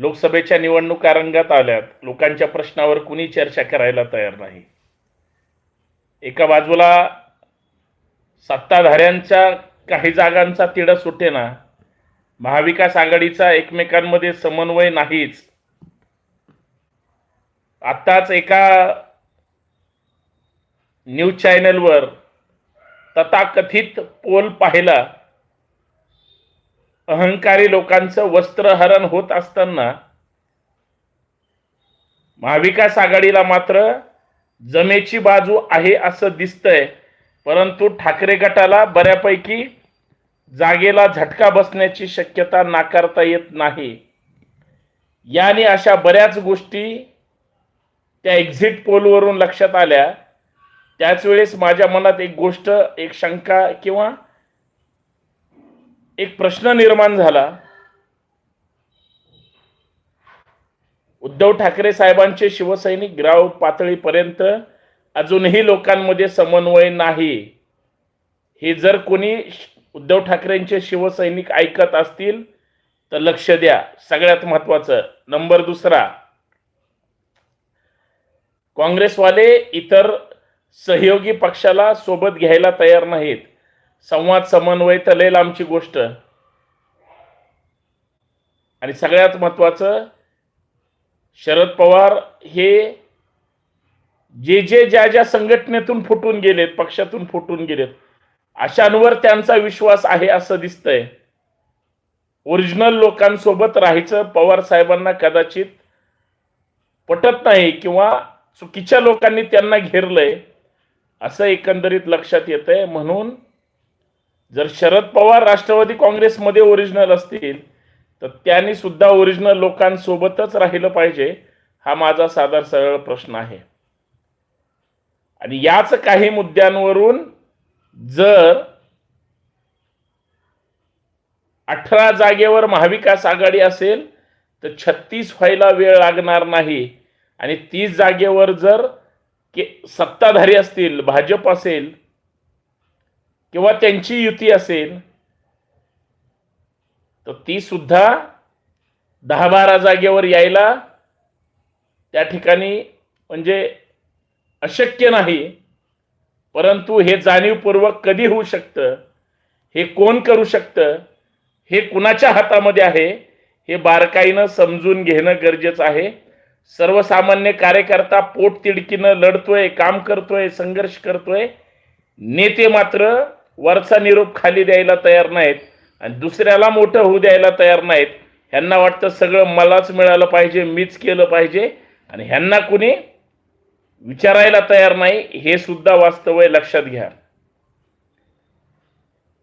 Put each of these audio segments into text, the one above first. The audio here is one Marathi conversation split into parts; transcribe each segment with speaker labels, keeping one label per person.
Speaker 1: लोकसभेच्या निवडणुका रंगात आल्यात. लोकांच्या प्रश्नावर कुणी चर्चा करायला तयार नाही. एका बाजूला सत्ताधाऱ्यांच्या काही जागांचा तिढा सुटेना महाविकास आघाडीचा एकमेकांमध्ये समन्वय नाहीच. आत्ताच एका न्यूज चॅनलवर तथाकथित पोल पाहिला. अहंकारी लोकांचं वस्त्रहरण होत असताना महाविकास आघाडीला मात्र जमेची बाजू आहे असं दिसतंय. परंतु ठाकरे गटाला बऱ्यापैकी जागेला झटका बसण्याची शक्यता नाकारता येत नाही. याने अशा बऱ्याच गोष्टी त्या एक्झिट पोलवरून लक्षात आल्या. त्याच वेळेस माझ्या मनात एक गोष्ट एक शंका किंवा एक प्रश्न निर्माण झाला. उद्धव ठाकरे साहेबांचे शिवसैनिक ग्राव पातळीपर्यंत अजूनही लोकांमध्ये समन्वय नाही. हे जर कोणी उद्धव ठाकरेंचे शिवसैनिक ऐकत असतील तर लक्ष द्या. सगळ्यात महत्वाचं नंबर दुसरा. काँग्रेसवाले इतर सहयोगी पक्षाला सोबत घ्यायला तयार नाहीत. संवाद समन्वय तर लय लांबची गोष्ट. आणि सगळ्यात महत्वाचं शरद पवार हे जे जे ज्या ज्या संघटनेतून फुटून गेलेत पक्षातून फुटून गेलेत अशांवर त्यांचा विश्वास आहे असं दिसतंय. ओरिजिनल लोकांसोबत राहायचं पवार साहेबांना कदाचित पटत नाही किंवा चुकीच्या लोकांनी त्यांना घेरलंय असं एकंदरीत लक्षात येतंय. म्हणून जर शरद पवार राष्ट्रवादी काँग्रेसमध्ये ओरिजिनल असतील तर त्यांनी सुद्धा ओरिजिनल लोकांसोबतच राहिलं पाहिजे हा माझा साधा सरळ प्रश्न आहे. आणि याच काही मुद्द्यांवरून जर अठरा जागेवर महाविकास आघाडी असेल तर छत्तीस व्हायला वेळ लागणार नाही. आणि तीस जागेवर जर के सत्ताधारी असतील भाजप असेल किंवा त्यांची युती असेल तर ती सुद्धा दहा बारा जागेवर यायला त्या ठिकाणी म्हणजे अशक्य नाही. परंतु हे जाणीवपूर्वक कधी होऊ शकतं? हे कोण करू शकतं? हे कुणाच्या हातामध्ये आहे? हे बारकाईनं समजून घेणं गरजेचं आहे. सर्वसामान्य कार्यकर्ता पोट तिडकीनं लढतोय काम करतोय संघर्ष करतोय. नेते मात्र वरचा निरोप खाली द्यायला तयार नाहीत आणि दुसऱ्याला मोठं होऊ द्यायला तयार नाहीत. ह्यांना वाटतं सगळं मलाच मिळालं पाहिजे मीच केलं पाहिजे आणि ह्यांना कुणी विचारायला तयार नाही हे सुद्धा वास्तव आहे लक्षात घ्या.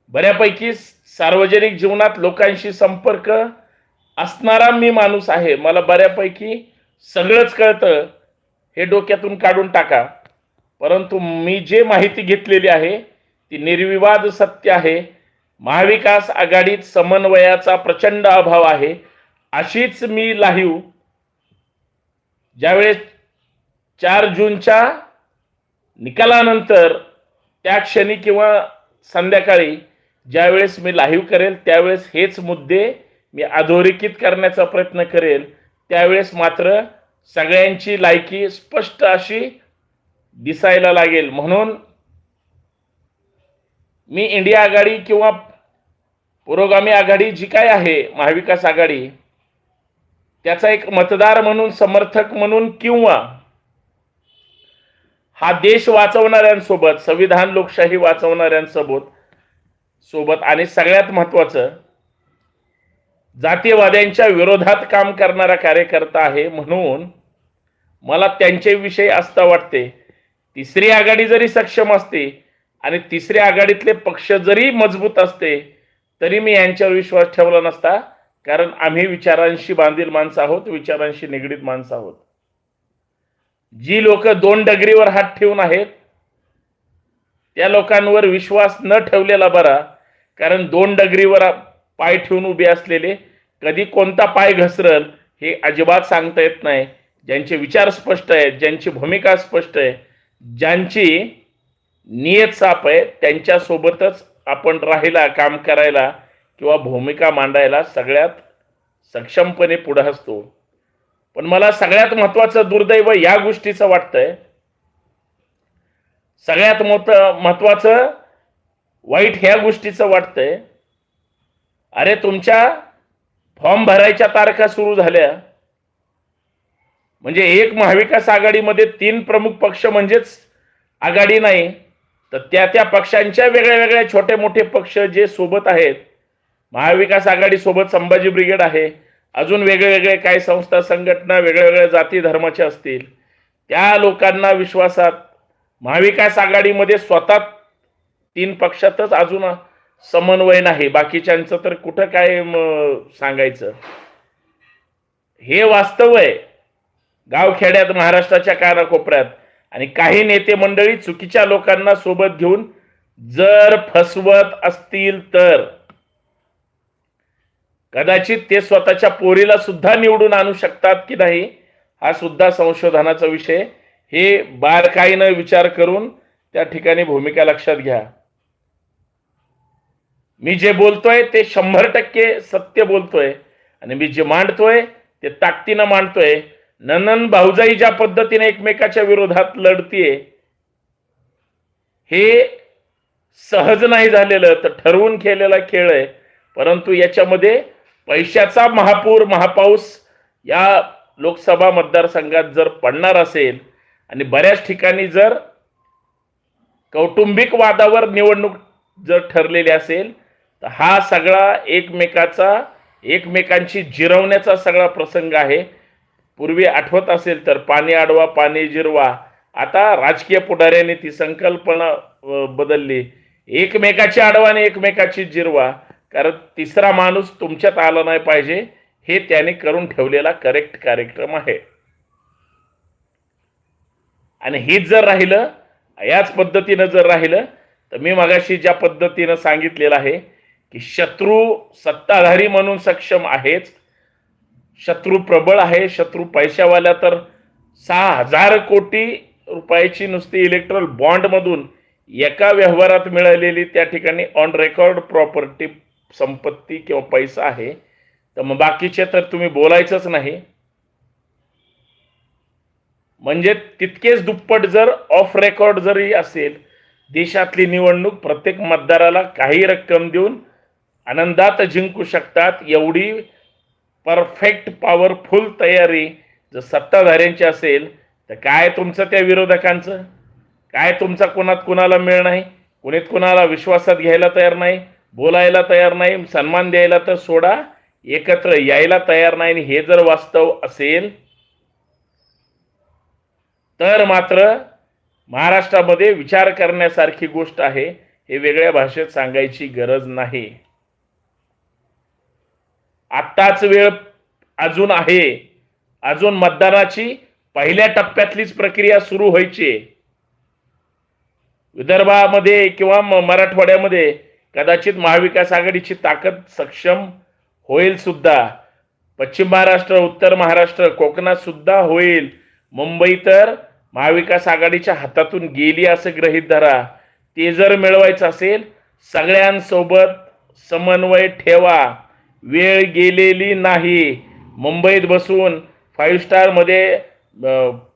Speaker 1: बऱ्यापैकी सार्वजनिक जीवनात लोकांशी संपर्क असणारा मी माणूस आहे. मला बऱ्यापैकी सगळंच कळतं. हे डोक्यातून काढून टाका. परंतु मी जे माहिती घेतलेली आहे ती निर्विवाद सत्य आहे. महाविकास आघाडीत समन्वयाचा प्रचंड अभाव आहे. अशीच मी लाहीव. ज्यावेळेस चार जूनच्या निकालानंतर त्या क्षणी किंवा संध्याकाळी ज्यावेळेस मी लाईव्ह करेल त्यावेळेस हेच मुद्दे मी अधोरेखित करण्याचा प्रयत्न करेल. त्यावेळेस मात्र सगळ्यांची लायकी स्पष्ट अशी दिसायला लागेल. म्हणून मी इंडिया आघाडी किंवा पुरोगामी आघाडी जी काय आहे महाविकास आघाडी त्याचा एक मतदार म्हणून समर्थक म्हणून किंवा हा देश वाचवणाऱ्यांसोबत संविधान लोकशाही वाचवणाऱ्यांसोबत सोबत आणि सगळ्यात महत्वाचं जातीयवाद्यांच्या विरोधात काम करणारा कार्यकर्ता आहे म्हणून मला त्यांच्याविषयी आस्था वाटते. तिसरी आघाडी जरी सक्षम असते आणि तिसऱ्या आघाडीतले पक्ष जरी मजबूत असते तरी मी यांच्यावर विश्वास ठेवला नसता. कारण आम्ही विचारांशी बांधील माणसं आहोत विचारांशी निगडीत माणसं आहोत. जी लोक दोन डगरीवर हात ठेवून आहेत त्या लोकांवर विश्वास न ठेवलेला बरा. कारण दोन डगरीवर पाय ठेवून उभे असलेले कधी कोणता पाय घसरल हे अजिबात सांगता येत नाही. ज्यांचे विचार स्पष्ट आहेत ज्यांची भूमिका स्पष्ट आहे ज्यांची नियत साप आहे त्यांच्यासोबतच आपण राहायला काम करायला किंवा भूमिका मांडायला सगळ्यात सक्षमपणे पुढे असतो पण मला सगळ्यात महत्वाचं दुर्दैव या गोष्टीचं वाटतंय. सगळ्यात मोठ महत्वाचं वाईट ह्या गोष्टीचं वाटतंय. अरे तुमच्या फॉर्म भरायच्या तारखा सुरू झाल्या. म्हणजे एक महाविकास आघाडीमध्ये तीन प्रमुख पक्ष म्हणजेच आघाडी नाही तर त्या त्या पक्षांच्या वेगळ्या वेगळ्या छोटे मोठे पक्ष जे सोबत आहेत महाविकास आघाडी सोबत संभाजी ब्रिगेड आहे अजून वेगळे वेगळे काही संस्था संघटना वेगळ्या वेगळ्या जाती धर्माच्या असतील त्या लोकांना विश्वासात महाविकास आघाडीमध्ये स्वतः तीन पक्षातच अजून समन्वय नाही. बाकीच्यांचं तर कुठं काय सांगायचं? हे वास्तव आहे. गावखेड्यात महाराष्ट्राच्या कानाकोपऱ्यात. आणि काही नेते मंडळी चुकीच्या लोकांना सोबत घेऊन जर फसवत असतील तर. कदाचित ते स्वतःच्या पोरीला सुद्धा निवडून आणू शकतात की नाही हा सुद्धा संशोधनाचा विषय. हे बारकाईनं विचार करून त्या ठिकाणी भूमिका लक्षात घ्या. मी जे बोलतोय ते शंभर टक्के सत्य बोलतोय. आणि मी जे मांडतोय ते ताकदीनं मांडतोय. ननन भाऊजाई ज्या पद्धतीने एकमेकाच्या विरोधात लढतीये हे सहज नाही झालेलं तर ठरवून खेळलेला खेळ आहे. परंतु याच्यामध्ये पैशाचा महापूर महापाऊस या लोकसभा मतदारसंघात जर पडणार असेल आणि बऱ्याच ठिकाणी जर कौटुंबिक वादावर निवडणूक जर ठरलेली असेल तर हा सगळा एकमेकाचा एकमेकांची जिरवण्याचा सगळा प्रसंग आहे. पूर्वी आठवत असेल तर पाणी आडवा पाणी जिरवा. आता राजकीय पुढाऱ्याने ती संकल्पना बदलली. एकमेकाची आडवा आणि एकमेकाची जिरवा. कारण तिसरा माणूस तुमच्यात आला नाही पाहिजे. हे त्याने करून ठेवलेला करेक्ट कार्यक्रम आहे. आणि हेच जर राहिलं याच पद्धतीनं जर राहिलं तर मी मगाशी ज्या पद्धतीनं सांगितलेलं आहे की शत्रू सत्ताधारी म्हणून सक्षम आहेच शत्रू प्रबळ आहे शत्रू पैशावाल्या तर सहा हजार कोटी रुपयाची नुसती इलेक्ट्रल बॉन्डमधून एका व्यवहारात मिळालेली त्या ठिकाणी ऑन रेकॉर्ड प्रॉपर्टी संपत्ती किंवा पैसा आहे. तर मग बाकीचे तर तुम्ही बोलायचंच नाही. म्हणजे तितकेच दुप्पट जर ऑफ रेकॉर्ड जरी असेल देशातली निवडणूक प्रत्येक मतदाराला काही रक्कम देऊन आनंदात जिंकू शकतात एवढी परफेक्ट पॉवरफुल तयारी जर सत्ताधाऱ्यांची असेल तर काय तुमचं त्या विरोधकांचं? काय तुमचा कोणात कुणाला मिळ नाही? कुणीत कुणाला विश्वासात घ्यायला तयार नाही? बोलायला तयार नाही? सन्मान द्यायला तर सोडा. एकत्र यायला तयार नाही आणि हे जर वास्तव असेल तर मात्र महाराष्ट्रामध्ये विचार करण्यासारखी गोष्ट आहे. हे वेगळ्या भाषेत सांगायची गरज नाही. आत्ताच वेळ अजून आहे. अजून मतदानाची पहिल्या टप्प्यातलीच प्रक्रिया सुरू व्हायची. विदर्भामध्ये किंवा मराठवाड्यामध्ये कदाचित महाविकास आघाडीची ताकद सक्षम होईल सुद्धा. पश्चिम महाराष्ट्र उत्तर महाराष्ट्र कोकणात सुद्धा होईल. मुंबई तर महाविकास आघाडीच्या हातातून गेली असं गृहीत धरा. ते जर मिळवायचं असेल सगळ्यांसोबत समन्वय ठेवा. वेळ गेलेली नाही. मुंबईत बसून फाईव्ह स्टारमध्ये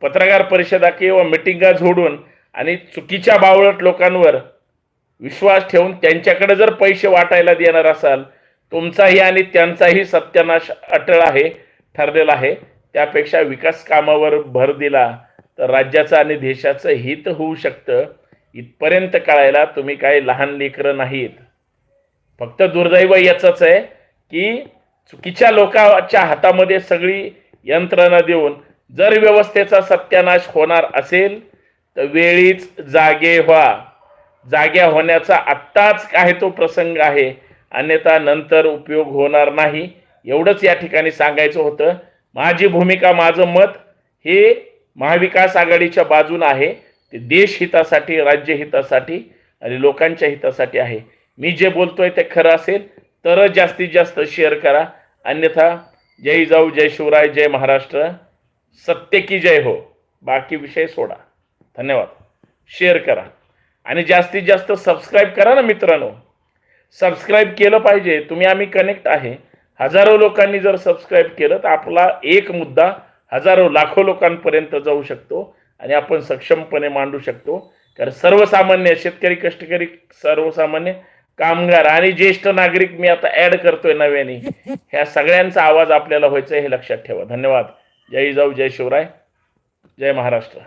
Speaker 1: पत्रकार परिषदा किंवा मिटिंगा झोडून आणि चुकीच्या बावळट लोकांवर विश्वास ठेवून त्यांच्याकडे जर पैसे वाटायला देणार असाल तुमचाही आणि त्यांचाही सत्यानाश अटळ आहे ठरलेला आहे. त्यापेक्षा विकास कामावर भर दिला तर राज्याचं आणि देशाचं हित होऊ शकतं. इथपर्यंत कळायला तुम्ही काही लहान लेकरं नाहीत. फक्त दुर्दैव याचंच आहे. की चुकीच्या लोकांच्या हातामध्ये सगळी यंत्रणा देऊन जर व्यवस्थेचा सत्यानाश होणार असेल तर वेळीच जागे व्हा. जाग्या होण्याचा आत्ताच काय तो प्रसंग आहे. अन्यथा नंतर उपयोग होणार नाही. एवढंच या ठिकाणी सांगायचं होतं. माझी भूमिका माझं मत हे महाविकास आघाडीच्या बाजून आहे. ते देश हितासाठी राज्य हितासाठी आणि लोकांच्या हितासाठी आहे. मी जे बोलतोय ते खरं असेल. तरच जास्तीत जास्त शेअर करा. अन्यथा जय जाऊ जय शिवराय जय महाराष्ट्र. सत्य की जय हो. बाकी विषय सोडा. धन्यवाद. शेअर करा. आणि जास्तीत जास्त सबस्क्राईब करा ना मित्रांनो. सबस्क्राईब केलं पाहिजे. तुम्ही आम्ही कनेक्ट आहे. हजारो लोकांनी जर सबस्क्राईब केलं तर आपला एक मुद्दा हजारो लाखो लोकांपर्यंत जाऊ शकतो आणि आपण सक्षमपणे मांडू शकतो. कारण सर्वसामान्य शेतकरी कष्टकरी सर्वसामान्य कामगार आणि ज्येष्ठ नागरिक मी आता ऍड करतोय नव्याने. ह्या सगळ्यांचा आवाज आपल्याला व्हायचा हे लक्षात ठेवा. धन्यवाद. जय जाऊ जय शिवराय. जय महाराष्ट्र.